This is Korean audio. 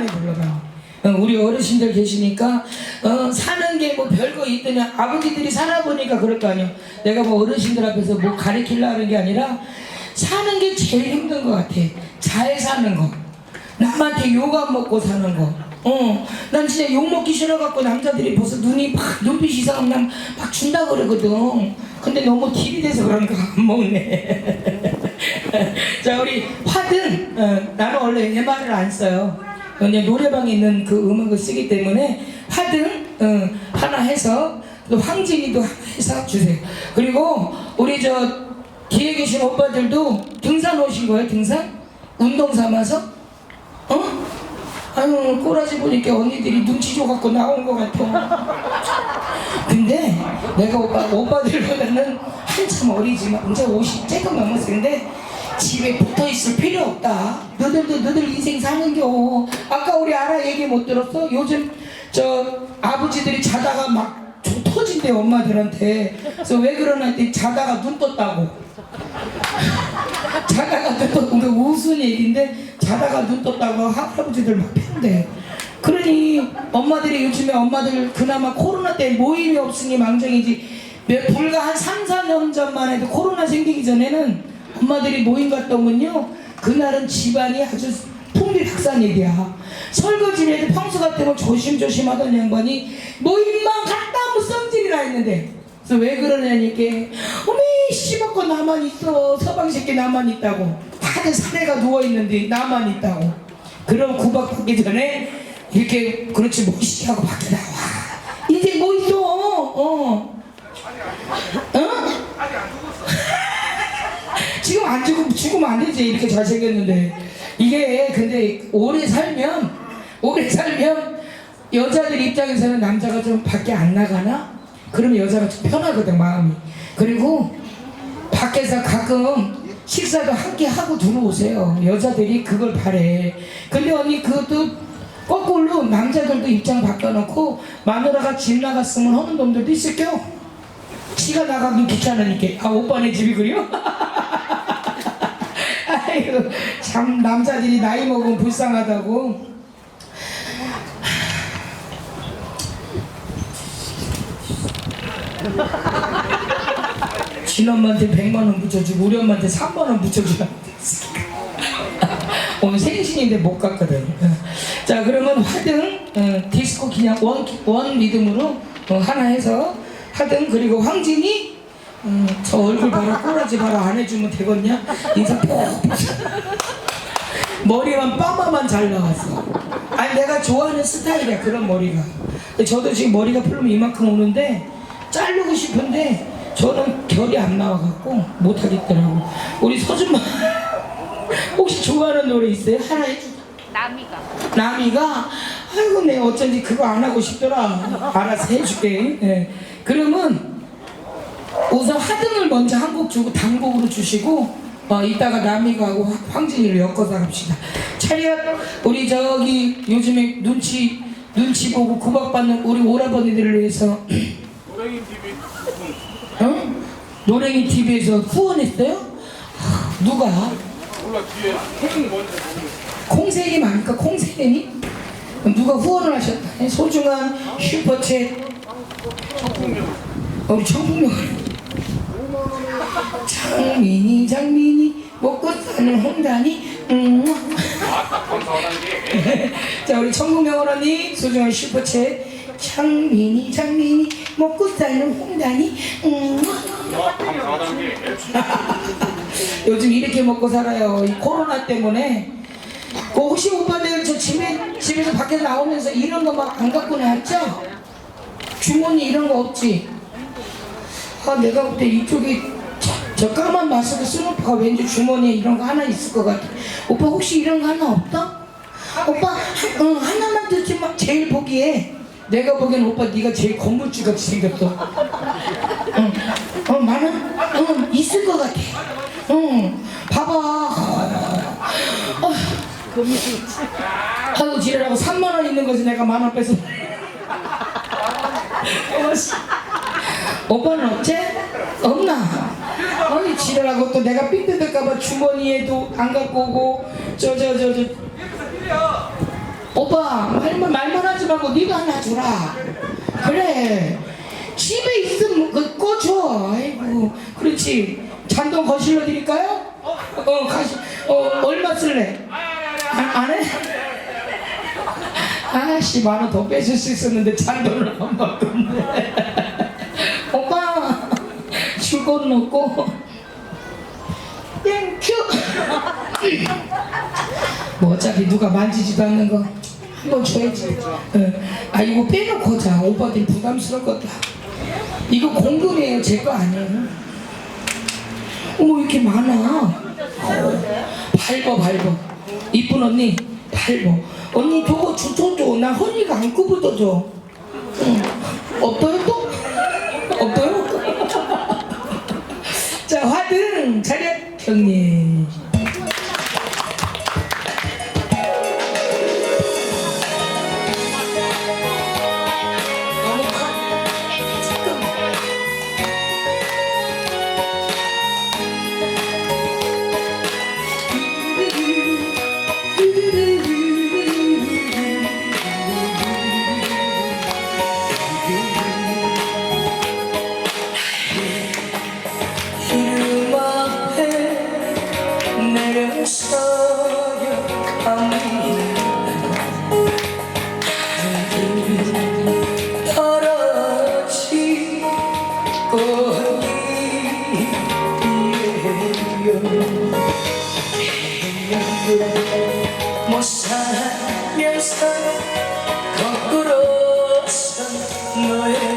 오랜만에 불러봐. 어, 우리 어르신들 계시니까 어, 사는 게 뭐 별거 있더니 아버지들이 살아보니까 그럴 거 아니야. 내가 뭐 어르신들 앞에서 뭐 가리키려 하는 게 아니라 사는 게 제일 힘든 것 같아. 잘 사는 거. 남한테 욕 안 먹고 사는 거. 어, 난 진짜 욕 먹기 싫어갖고 남자들이 벌써 눈이 막 눈빛 이상하면 막 준다 그러거든. 근데 너무 딜이 돼서 그런가 안 먹네. 자, 우리 화등. 어, 나는 원래 내 말을 안 써요. 그냥 노래방에 있는 그 음악을 쓰기 때문에 화등 어, 하나 해서 또 황진이도 하나 해서 주세요. 그리고 우리 저 뒤에 계신 오빠들도 등산 오신 거예요? 등산? 운동 삼아서? 어? 아유 꼬라지 보니까 언니들이 눈치 줘갖고 나온 것 같아 근데 내가 오빠, 오빠들보다는 한참 어리지만 이제 50 조금 넘었어 근데 집에 붙어 있을 필요 없다. 너들도 너들 인생 사는겨. 아까 우리 아라 얘기 못 들었어? 요즘 저 아버지들이 자다가 막 조- 터진대 엄마들한테. 그래서 왜 그러나 했더니 자다가 눈 떴다고. 자다가 눈 떴고. 그 우스운 얘기인데? 자다가 눈 떴다고 할아버지들 막 팬대. 그러니 엄마들이 요즘에 엄마들 그나마 코로나 때 모임이 없으니 망정이지. 몇- 불과 한 3, 4년 전만 해도 코로나 생기기 전에는 엄마들이 모임 오면요. 그날은 집안이 아주 풍비박산일이야 설거지를 해도 평소 같으면 조심조심 하던 양반이 모임만 갔다 오면 성질이나 했는데. 그래서 왜 그러냐니까 어메 씨먹고 나만 있어. 서방새끼 나만 있다고. 다들 사내가 누워있는데 나만 있다고. 그럼 구박받기 전에 이렇게 그렇지 멋있게 하고 밖에 나와 이제 뭐 있어 어 어? 지금 안 죽으면 죽으면 안 되지. 이렇게 잘생겼는데. 이게 근데 오래 살면 오래 살면 여자들 입장에서는 남자가 좀 밖에 안 나가나? 그러면 여자가 좀 편하거든 마음이. 그리고 밖에서 가끔 식사도 함께 하고 들어오세요. 여자들이 그걸 바래. 근데 언니 그것도 거꾸로 남자들도 입장 바꿔놓고 마누라가 집 나갔으면 하는 놈들도 있을게요. 지가 나가긴 귀찮으니까. 아 오빠네 집이 그래요? 아이고 참 남자들이 나이 먹으면 불쌍하다고. 진엄마한테 100만 원 붙여주고 우리 엄마한테 3만 원 붙여주라 오늘 생신인데 못 갔거든. 자 그러면 화등 어, 디스코 그냥 원, 원 리듬으로 어, 하나 해서 하등 그리고 황진이 음, 저 얼굴 봐라 꼬라지 봐라 안 해주면 되겠냐? 인사 푹 머리만 빠마만 잘 나왔어 아니 내가 좋아하는 스타일이야 그런 머리가. 저도 지금 머리가 풀면 이만큼 오는데 자르고 싶은데 저는 결이 안 나와갖고 못하겠더라고. 우리 서준마 혹시 좋아하는 노래 있어요? 하나 해줘 남이가. 남이가? 아이고 내 어쩐지 그거 안 하고 싶더라. 알아서 해줄게. 예. 그러면 우선 하등을 먼저 한 곡 주고 단곡으로 주시고 어, 이따가 남이가 하고 황- 황진이를 엮어서 합시다 차렷 우리 저기 요즘에 눈치 눈치 보고 구박받는 우리 오라버니들을 위해서 노랭이 TV 어? 노랭이 TV에서 후원했어요? 하, 누가? 몰라 뒤에 콩 먼저 콩색이 많으니까 콩색이니? 누가 후원을 하셨다. 소중한 슈퍼챗 어, 우리 청풍명 장민이 장민이 먹고 사는 홍단이 음. 자 우리 청풍명 언니 소중한 슈퍼챗 장민이 장민이 먹고 사는 홍단이 음. 요즘 이렇게 먹고 살아요. 이 코로나 때문에. 그 혹시 오빠들 저 집에 집에서 밖에 나오면서 이런 거 막 안 갖고 나왔죠? 주머니 이런 거 없지? 아 내가 볼때 이쪽에 저, 저 까만 마스크 쓴 오빠가 왠지 주머니에 이런 거 하나 있을 것 같아. 오빠 혹시 이런 거 하나 없다? 오빠 한, 어, 하나만 듣지 마. 제일 보기에 내가 보기엔 오빠 네가 제일 건물주 같이 생겼어. 응. 어 많아? 응 있을 것 같아. 응 봐봐. 어. 아유 지랄하고 3만 원 있는 거지 내가 만 원 뺏어. 오빠는 없지? 없나? 아니 지랄하고 또 내가 삥 뜯을까봐 주머니에도 안 갖고 오고 저저 저 저 오빠 말만 말만 하지 말고 네가 하나 주라. 그래. 집에 있으면 그 꺼줘. 아이고, 그렇지. 잔돈 거실러 드릴까요? 어, 가시. 어, 얼마 쓸래? 안, 안 해? 아씨, 만 원 더 빼줄 수 있었는데 잔돈을 안 받았네. 줄것 놓고. 땡큐. 뭐 어차피 누가 만지지도 않는 거 한번 줘야지. 어. 아 이거 빼놓고 자. 오빠들이 부담스럽겠다. 이거 공금이에요. 제 거 아니에요. 어머 이렇게 많아. 어. 밟어 밟어. 이쁜 언니 밟어. 언니 저거 주쳐줘. 나 허리가 안 구부러져. 응. 없어요 또? 없어요? 자 화등 차렷 형님. 못 살면서 거꾸로 선 너의